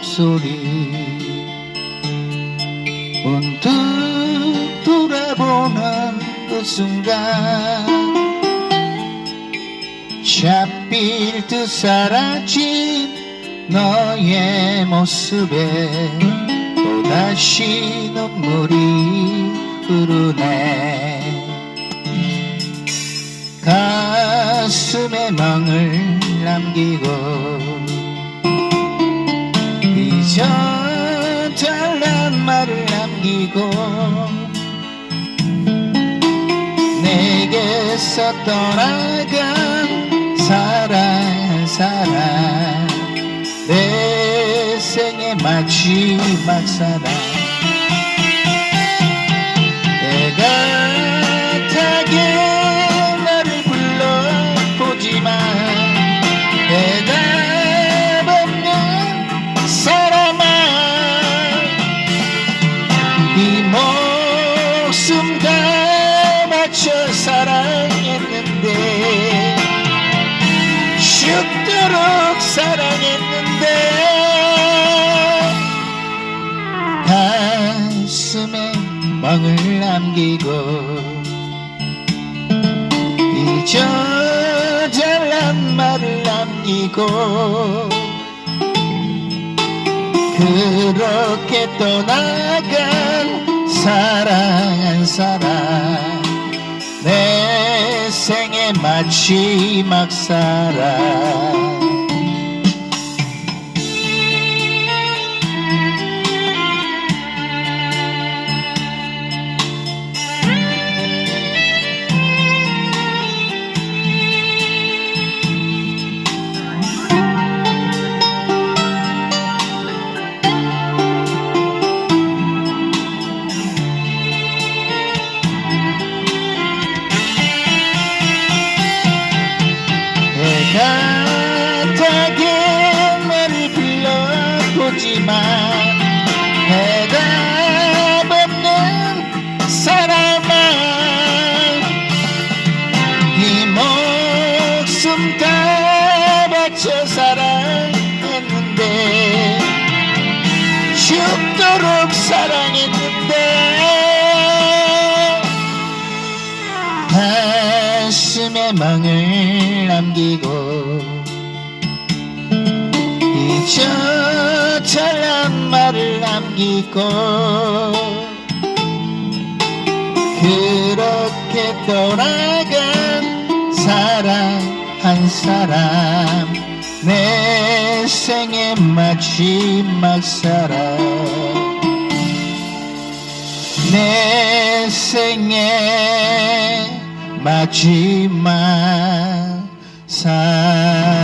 목소리. 문득 돌아보는 그 순간 샷빌 듯 사라진 너의 모습에 또다시 눈물이 흐르네. 가슴에 멍을 남기고 남기고 내게서 떠나간 사랑 사랑. 내 생의 마지막 사랑 이 목숨 다 바쳐 사랑했는데 죽도록 사랑했는데 가슴에 멍을 남기고 잊어잘란 말을 남기고 그렇게 떠나간 사랑한 사람 내 생의 마지막 사랑 불러보지만 대답 없는 사람아 이 목숨 다 바쳐 사랑했는데 죽도록 사랑했는데 가슴에 멍을 남기고 잊어 잘란 말을 남기고 그렇게 떠나간 사랑 한 사람. 내 생의 마지막 사랑 내 생의 마지막 사랑